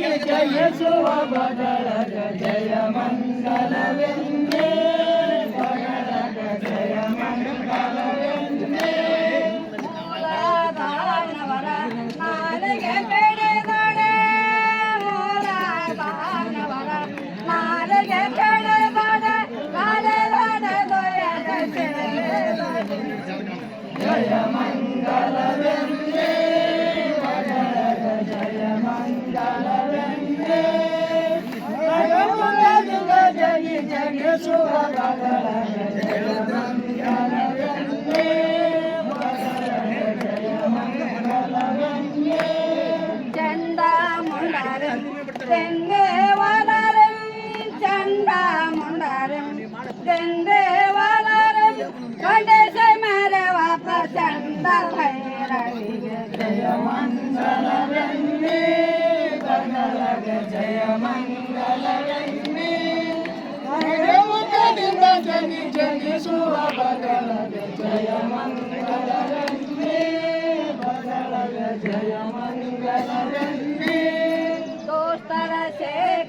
ಜಯ ಜಯ ಶೋಭಗಳ ಜಯ ಮಂಗಳವೆನ್ನೆ தெங்கே வளரும் சண்டா முண்டரும் தெங்கே வளரும் கொண்டேசை மரவ பிரசண்ட ஜயமங்கலரண்மே ஜயமங்கலரண்மே ஜனி ஜனி சுவ பகல ஜயமங்கல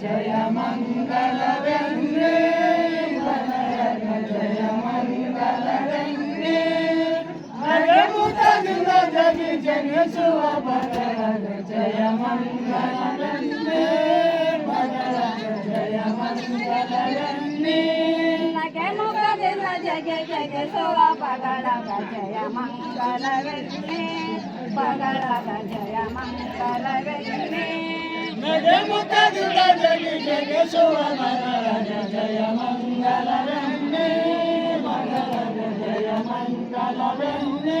Jai Mangala Jai Mangala జగ జగ సోర పగడగ జయ మంగళ వెళ్ళి పగడగ జయ మంగళ వెళ్ళి ముఖ జగ జగ సోర పగడగ జయ మంగళ వెళ్ళి పగడగ జయ మంగళ వెళ్ళి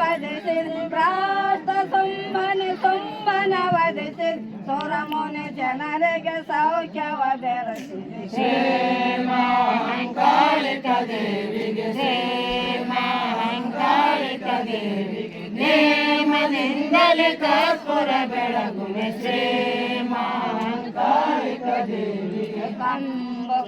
ವದಿಸಿದ್ ಪ್ರಾಷ್ಟ ತುಂಬನ ತುಂಬನ ವದಿಸಿದ್ ಸೋರಮುನಿ ಜನರಿಗೆ ಸೌಖ್ಯ ಒದರಿಸಿದೆ ದೇವಿಗೆ ದೇವಿಗೆ ದೇವಿಗೆ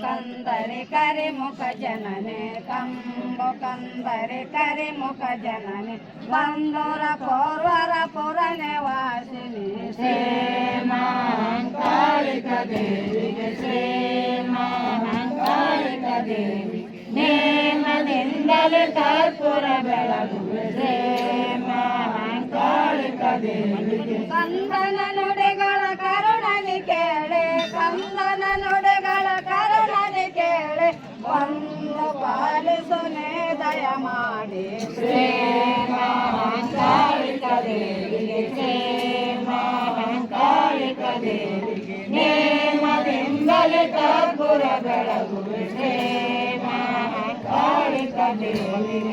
ಕಂದರೆ ಕರೆ ಮುಖ ಜನನೆ ಕಂಬು ಕಂದರೆ ಕರೆ ಮುಖ ಜನನೆ ಬಂದೂರ ಪೌರ್ವರ ಪುರನೆ ವಾಸಿನಿ ಶ್ರೀಮಹಾಂಕಾಳಿಕ ದೇವಿಗೆ ಶ್ರೀಮಹಾಂಕಾಳಿಕ ದೇವಿ ನೇಮದಿಂದಲೇ ಕರ್ಪುರ ಬೆಳಗುವೆ ಶ್ರೀಮಹಾಂಕಾಳಿಕ ದೇವಿಗೆ ಕಂದನ ನುಡಿಗಳ ಕರುಣನಿ ಕೇಳೆ ಕಂದ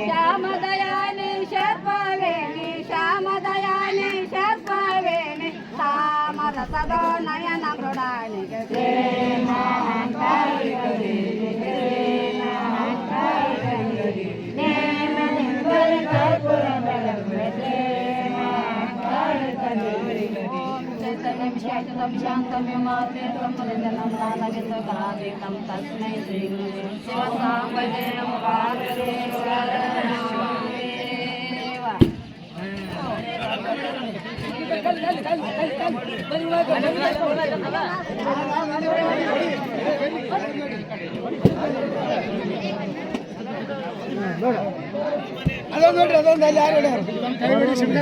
శ్యామదయాని శర్పవేణి శ్యామదయాని శర్పవేణి సామరసదో నయన మృడాని शाश्वतं शान्तमिमाते त्वं निजनं नानविन्दकादिकं तस्मै श्रीगुरुवे शिवसाङ्गजे नमो पार्वते ಅದೊಂದು ನೋಡ್ರಿ ಅದೊಂದು ಅಲ್ಲಿ ಯಾರು ಕೈ ಬಿಡಿ ಸುಮ್ಮನೆ